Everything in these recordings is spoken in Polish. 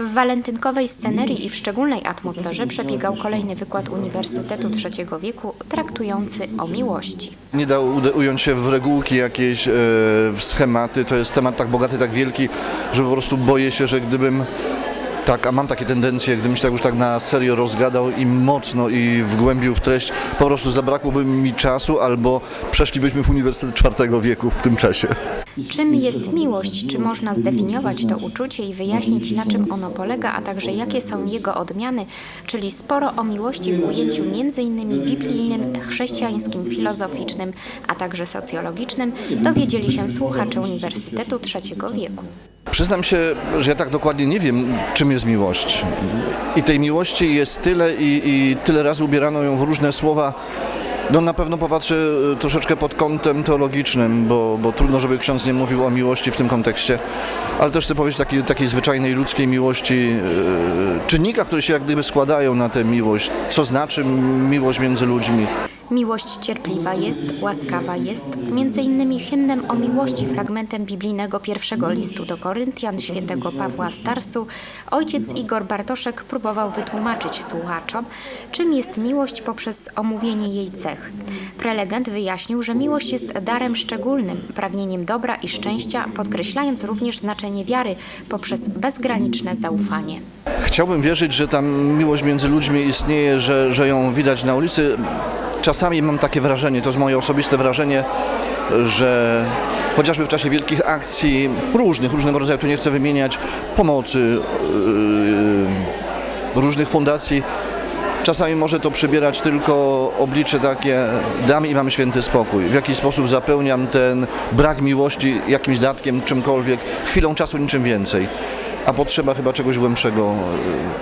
W walentynkowej scenerii i w szczególnej atmosferze przebiegał kolejny wykład Uniwersytetu Trzeciego Wieku traktujący o miłości. Nie da ude- ująć się w regułki jakieś, e, w schematy. To jest temat tak bogaty, tak wielki, że po prostu boję się, że gdybym tak, a mam takie tendencje, gdybym się tak już tak na serio rozgadał i mocno i wgłębił w treść, po prostu zabrakłoby mi czasu albo przeszlibyśmy w Uniwersytet czwartego wieku w tym czasie. Czym jest miłość? Czy można zdefiniować to uczucie i wyjaśnić, na czym ono polega, a także jakie są jego odmiany, czyli sporo o miłości w ujęciu m.in. biblijnym, chrześcijańskim, filozoficznym, a także socjologicznym, dowiedzieli się słuchacze Uniwersytetu Trzeciego Wieku. Przyznam się, że ja tak dokładnie nie wiem, czym jest miłość. I tej miłości jest tyle i, i tyle razy ubierano ją w różne słowa. No na pewno popatrzę e, troszeczkę pod kątem teologicznym, bo, bo trudno, żeby ksiądz nie mówił o miłości w tym kontekście. Ale też chcę powiedzieć takiej, takiej zwyczajnej ludzkiej miłości, czynnikach, które się jak gdyby składają na tę miłość. Co znaczy miłość między ludźmi. Miłość cierpliwa jest, łaskawa jest, między innymi hymnem o miłości, fragmentem biblijnego pierwszego listu do Koryntian świętego Pawła Starsu, ojciec Igor Bartoszek próbował wytłumaczyć słuchaczom, czym jest miłość poprzez omówienie jej cech. Prelegent wyjaśnił, że miłość jest darem szczególnym, pragnieniem dobra i szczęścia, podkreślając również znaczenie wiary poprzez bezgraniczne zaufanie. Chciałbym wierzyć, że tam miłość między ludźmi istnieje, że, że ją widać na ulicy. Czasami mam takie wrażenie, to jest moje osobiste wrażenie, że chociażby w czasie wielkich akcji różnych, różnego rodzaju, tu nie chcę wymieniać, pomocy, yy, różnych fundacji, czasami może to przybierać tylko oblicze takie dam i mam święty spokój. W jaki sposób zapełniam ten brak miłości jakimś datkiem, czymkolwiek, chwilą czasu niczym więcej a potrzeba chyba czegoś głębszego.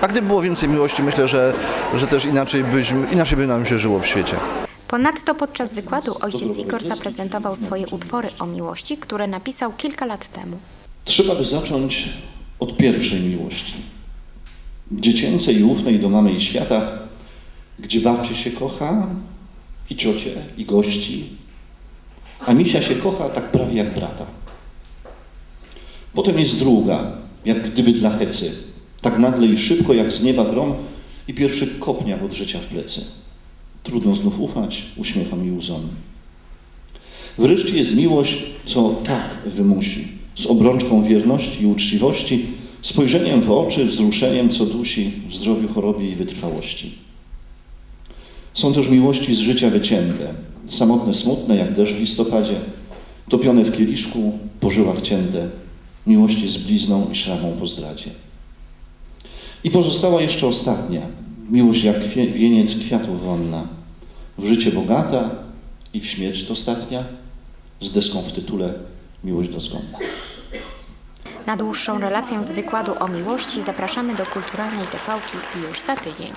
A gdyby było więcej miłości, myślę, że, że też inaczej, byśmy, inaczej by nam się żyło w świecie. Ponadto podczas wykładu ojciec Igor zaprezentował swoje utwory o miłości, które napisał kilka lat temu. Trzeba by zacząć od pierwszej miłości. Dziecięcej i ufnej do mamy i świata, gdzie babcie się kocha, i ciocie, i gości, a misia się kocha tak prawie jak brata. Potem jest druga, jak gdyby dla hecy, tak nagle i szybko jak z nieba grom i pierwszy kopniak od życia w plecy. Trudno znów ufać uśmiechom i łzom. Wreszcie jest miłość, co tak wymusi, z obrączką wierności i uczciwości, spojrzeniem w oczy, wzruszeniem, co dusi w zdrowiu, chorobie i wytrwałości. Są też miłości z życia wycięte, samotne, smutne, jak deszcz w listopadzie, topione w kieliszku, po żyłach cięte, miłości z blizną i szramą po zdradzie. I pozostała jeszcze ostatnia, miłość jak wieniec kwiatów wonna, w życie bogata i w śmierć dostatnia, z deską w tytule Miłość dozgonna. Na dłuższą relację z wykładu o miłości zapraszamy do kulturalnej TV już za tydzień.